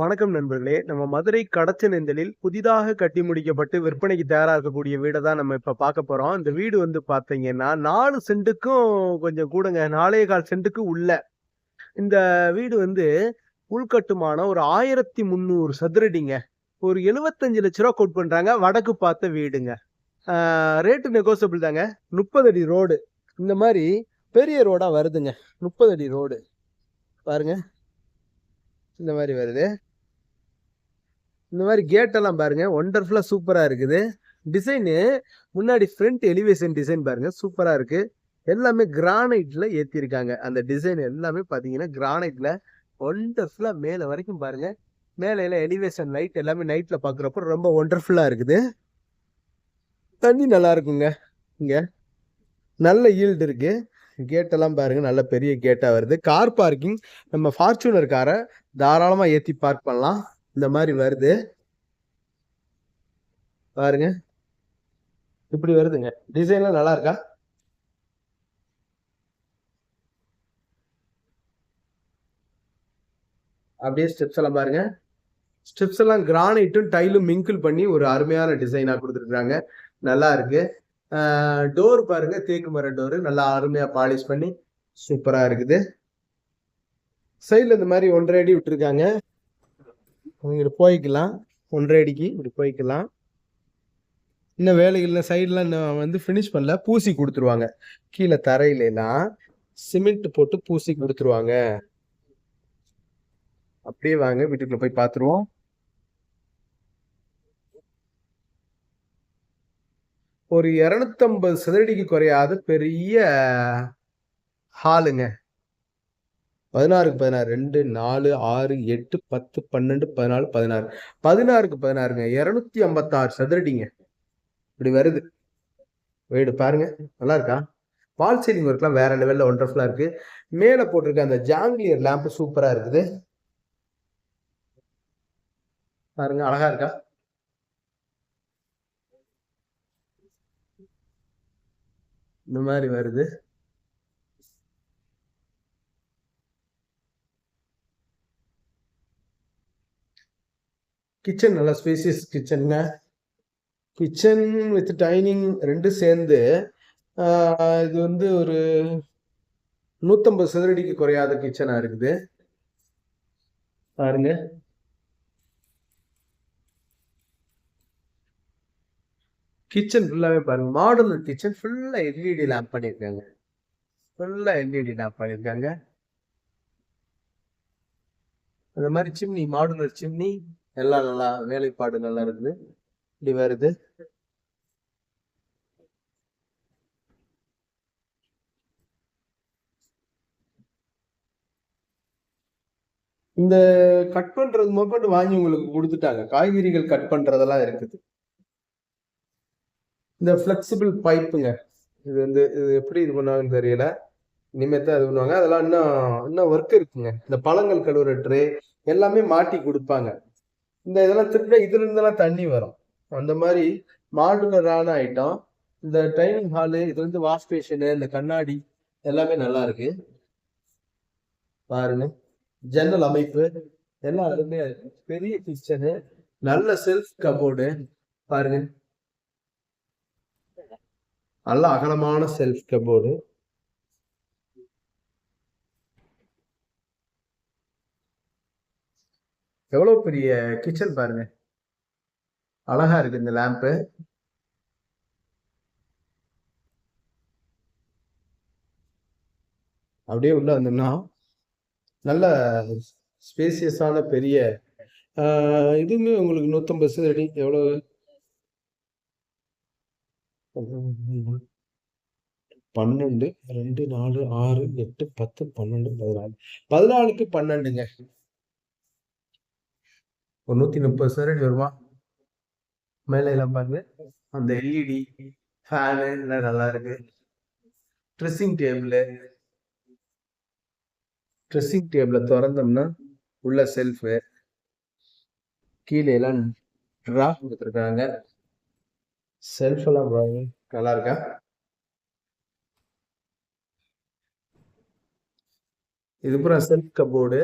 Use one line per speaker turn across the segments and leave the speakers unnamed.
வணக்கம் நண்பர்களே. நம்ம மதுரை கடச்சனேந்தலில் புதிதாக கட்டி முடிக்கப்பட்டு விற்பனைக்கு தயாராக இருக்கக்கூடிய வீடை தான் நம்ம இப்ப பார்க்க போறோம். இந்த வீடு வந்து பாத்தீங்கன்னா நாலு சென்ட்டுக்கும் கொஞ்சம் கூடங்க. நாலே கால் சென்ட்டுக்கு உள்ள இந்த வீடு வந்து உள்கட்டுமானம் ஒரு ஆயிரத்தி முந்நூறு சதுரடிங்க. ஒரு எழுபத்தஞ்சு லட்ச ரூபா கோட் பண்றாங்க. வடக்கு பார்த்த வீடுங்க. ரேட்டு நெகோசியபிள் தாங்க. முப்பது அடி ரோடு இந்த மாதிரி பெரிய ரோடா வருதுங்க. முப்பது அடி ரோடு பாருங்க. இந்த மாதிரி வருது. இந்த மாதிரி கேட்டெல்லாம் பாருங்க ஒண்டர்ஃபுல்லாக சூப்பராக இருக்குது. டிசைனு முன்னாடி ஃப்ரண்ட் எலிவேஷன் டிசைன் பாருங்க சூப்பராக இருக்கு. எல்லாமே கிரானைட்ல ஏற்றிருக்காங்க அந்த டிசைன் எல்லாமே பார்த்தீங்கன்னா கிரானைட்ல ஒண்டர்ஃபுல்லாக மேலே வரைக்கும் பாருங்க. மேலே எலிவேஷன் லைட் எல்லாமே நைட்டில் பார்க்குறப்ப ரொம்ப ஒண்டர்ஃபுல்லாக இருக்குது. தண்ணி நல்லா இருக்குங்க. இங்கே. நல்ல ஈல்டு இருக்குது கேட்டெல்லாம் பாருங்க நல்ல பெரிய கேட்டாக வருது. கார் பார்க்கிங் நம்ம ஃபார்ச்சுனர் காரை தாராளமாக ஏற்றி பார்க் பண்ணலாம். இந்த மாதிரி வருது. பாருங்க. இப்படி வருதுங்க. டிசைன்லாம் நல்லா இருக்கா? அப்படியே ஸ்டெப்ஸ் எல்லாம் பாருங்க. ஸ்டெப்ஸ் எல்லாம் கிரானைட்டும் டைலும் மிங்கிள் பண்ணி ஒரு அருமையான டிசைனாக கொடுத்துருக்குறாங்க. நல்லா இருக்கு. டோர் பாருங்க தேக்கு மர டோரு நல்லா அருமையா பாலிஷ் பண்ணி சூப்பரா இருக்குது. சைடில் இந்த மாதிரி ஒன்றரை அடி விட்டுருக்காங்க. இங்கிட்டு போய்க்கலாம். ஒன்றரை அடிக்கு இப்படி போய்க்கலாம். இன்னும் வேலைகள் சைட்லாம் இன்னும் வந்து ஃபினிஷ் பண்ணல. பூசி கொடுத்துருவாங்க. கீழே தரையில சிமெண்ட் போட்டு பூசி கொடுத்துருவாங்க. அப்படியே வாங்க வீட்டுக்குள்ள போய் பார்த்துருவோம். ஒரு இரநூத்தம்பது சதுரடிக்கு குறையாத பெரிய ஹாலுங்க. பதினாறுக்கு பதினாறு ரெண்டு நாலு ஆறு எட்டு பத்து பன்னெண்டு பதினாலு பதினாறு. பதினாறுக்கு பதினாறுங்க இரநூத்தி ஐம்பத்தாறு சதுரடிங்க. இப்படி வருது. வீடு பாருங்க நல்லா இருக்கா? வால் சீலிங் ஒர்க்லாம் வேற லெவலில் ஒண்டர்ஃபுல்லாக இருக்கு. மேலே போட்டிருக்க அந்த ஜாங்கிலியர் லேம்ப் சூப்பராக இருக்குது. பாருங்க அழகா இருக்கா? இந்த மாதிரி வருது. கிச்சன் நல்லா ஸ்பேசியஸ் கிச்சனுங்க கிச்சன் வித் டைனிங் ரெண்டும் சேர்ந்து ஆஹ், இது வந்து ஒரு நூற்றம்பது சதுரடிக்கு குறையாத கிச்சனாக இருக்குது. பாருங்க. கிச்சன் ஃபுல்லாகவே பாருங்க. மாடுலர் கிச்சன் ஃபுல்லாக எல்இடி லேம்ப் பண்ணியிருக்காங்க. ஃபுல்லாக எல்இடி லேம்ப் பண்ணியிருக்காங்க. அந்த மாதிரி சிம்னி மாடுலர் சிம்னி எல்லாம் நல்லா வேலைப்பாடு நல்லா இருக்குது. இப்படி வருது. இந்த கட் பண்றது முதற்கொண்டு வாங்கி உங்களுக்கு கொடுத்துட்டாங்க. காய்கறிகள் கட் பண்றதெல்லாம் இருக்குது. இந்த ஃப்ளெக்சிபிள் பைப்புங்க இது வந்து இது எப்படி இது பண்ணுவாங்கன்னு தெரியல. இனிமேல் தான் இது பண்ணுவாங்க. அதெல்லாம் இன்னும் இன்னும் ஒர்க் இருக்குங்க. இந்த பழங்கள் கழுவுற ட்ரே எல்லாமே மாட்டி கொடுப்பாங்க. இந்த இதெல்லாம் திருப்பினா இதுல இருந்தெல்லாம் தண்ணி வரும். அந்த மாதிரி மாடுலரான ஐட்டம் இந்த டைனிங் ஹாலு இதுல இருந்து வாஷ் பேஷனு இந்த கண்ணாடி எல்லாமே நல்லா இருக்கு. பாருங்க. ஜன்னல் அமைப்பு. எல்லாம் பெரிய கிச்சனு நல்ல செல்ஃப் கபோர்டு பாருங்க. நல்ல அகலமான செல்ஃப் கபோர்டு எவ்வளோ பெரிய கிச்சன் பாருங்க. அழகா இருக்கு இந்த லேம்ப்பு அப்படியே உள்ள வந்தோம்னா நல்ல ஸ்பேசியஸான பெரிய இதுவுமே உங்களுக்கு நூற்றம்பது சதுரடி எவ்வளவு? பன்னெண்டு ரெண்டு நாலு ஆறு எட்டு பத்து பன்னெண்டு பதினாலு. பதினாலுக்கு பன்னெண்டுங்க. ஒரு நூத்தி முப்பது சதுரடி வருமா? மேலே எல்லாம் பாருங்க. அந்த எல்இடி ஃபேனு எல்லாம் நல்லா இருக்கு. ட்ரெஸ்ஸிங் டேபிள் ட்ரெஸ்ஸிங் டேபிளை திறந்தோம்னா உள்ள செல்ஃபு கீழே எல்லாம் ட்ரா கொடுத்துருக்காங்க. செல்ஃப் எல்லாம் நல்லா இருக்கா இது பூரா செல்ஃப் கபோர்டு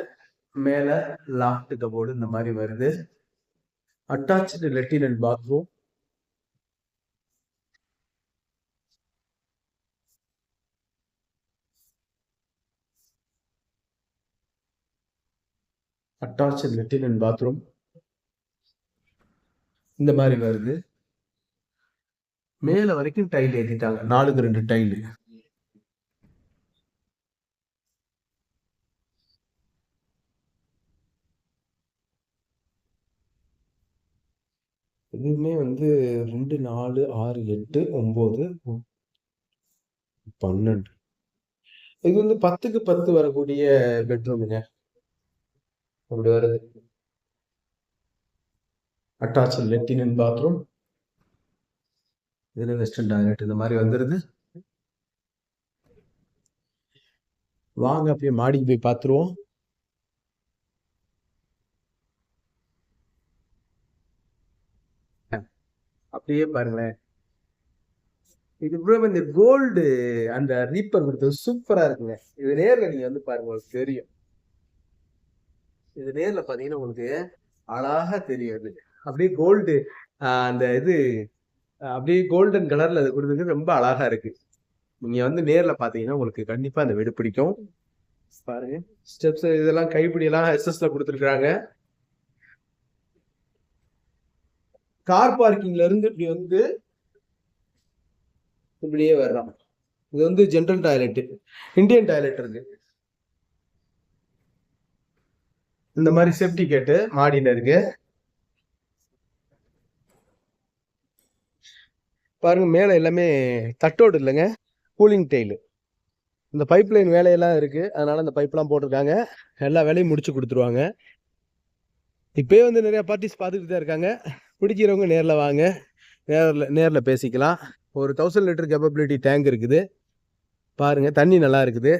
மேலே லாஃப்ட் கபோர்டு இந்த மாதிரி வருது. Attach latrine and bathroom attach latrine and bathroom இந்த மாதிரி வருது. மேல வரைக்கும் டைல் ஏத்திட்டாங்க. நாலுக்கு ரெண்டு டைல் இதுவுமே வந்து ரெண்டு நாலு ஆறு எட்டு ஒன்பது பன்னெண்டு. இது வந்து பத்துக்கு பத்து வரக்கூடிய பெட்ரூமுங்க அப்படி வருது. அட்டாச் லெட்டின் பாத்ரூம் இதில் வெஸ்டர்ன் டாய்லெட் இந்த மாதிரி வந்துருது வாங்க அப்படியே மாடிக்கு போய் பார்த்துருவோம் அப்படியே பாருங்களேன். இது இந்த கோல்டு அந்த ரீப்பர் கொடுத்தது சூப்பரா இருக்குங்க. இது நேர்ல நீங்க வந்து பாருங்க உங்களுக்கு தெரியும். இது நேர்ல பாத்தீங்கன்னா உங்களுக்கு அழகா தெரியும் இது. அப்படியே கோல்டு அந்த இது அப்படியே கோல்டன் கலர்ல அது கொடுத்தது ரொம்ப அழகா இருக்கு. நீங்க வந்து நேர்ல பாத்தீங்கன்னா உங்களுக்கு கண்டிப்பா அந்த வீடு பிடிக்கும். பாருங்க. ஸ்டெப்ஸ் இதெல்லாம் கைப்பிடி எல்லாம் எஸ்எஸ்ல கொடுத்துருக்காங்க கார் பார்க்கிங்ல இருந்து இப்படி வந்து இப்படியே வர்றோம் இது வந்து ஜென்ரல் டாய்லெட் இந்தியன் டாய்லெட் இருக்கு. இந்த மாதிரி சேஃப்டி கேட்டு மாடியில இருக்கு. பாருங்க மேலே எல்லாமே தட்டோடு இல்லைங்க கூலிங் டெய்லு இந்த பைப் லைன் வேலையெல்லாம் இருக்குது அதனால் இந்த பைப்லாம் போட்டிருக்காங்க. எல்லா வேலையும் முடிச்சு கொடுத்துருவாங்க. இப்போயே வந்து நிறையா பார்ட்டிஸ் பார்த்துக்கிட்டு தான் இருக்காங்க. பிடிக்கிறவங்க நேரில் வாங்க. நேரில் நேரில் பேசிக்கலாம். ஒரு தௌசண்ட் லிட்டர் கேப்பபிலிட்டி டேங்க் இருக்குது. பாருங்க தண்ணி நல்லா இருக்குது.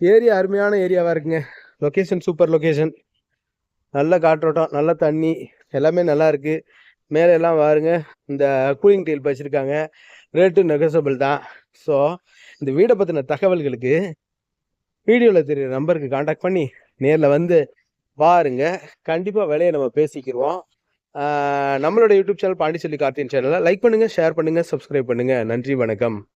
ஏரியா அருமையான ஏரியாவாக இருக்குங்க. லொக்கேஷன் சூப்பர் லொக்கேஷன் நல்ல காற்றோட்டம் நல்ல தண்ணி. எல்லாமே நல்லா இருக்குது மேலே எல்லாம் பாருங்க இந்த கூலிங் டீல் வச்சுருக்காங்க. ரேட்டு நெகசபிள் தான். ஸோ இந்த வீடை பற்றின தகவல்களுக்கு வீடியோவில் தெரியுற நம்பருக்கு காண்டாக்ட் பண்ணி நேரில் வந்து பாருங்க. கண்டிப்பாக விலையை நம்ம பேசிக்கிடுவோம் நம்மளோட யூடியூப் சேனல் பாண்டிச்செல்வி கார்த்தியின் சேனலை லைக் பண்ணுங்கள் ஷேர் பண்ணுங்கள் சப்ஸ்கிரைப் பண்ணுங்கள் நன்றி வணக்கம்.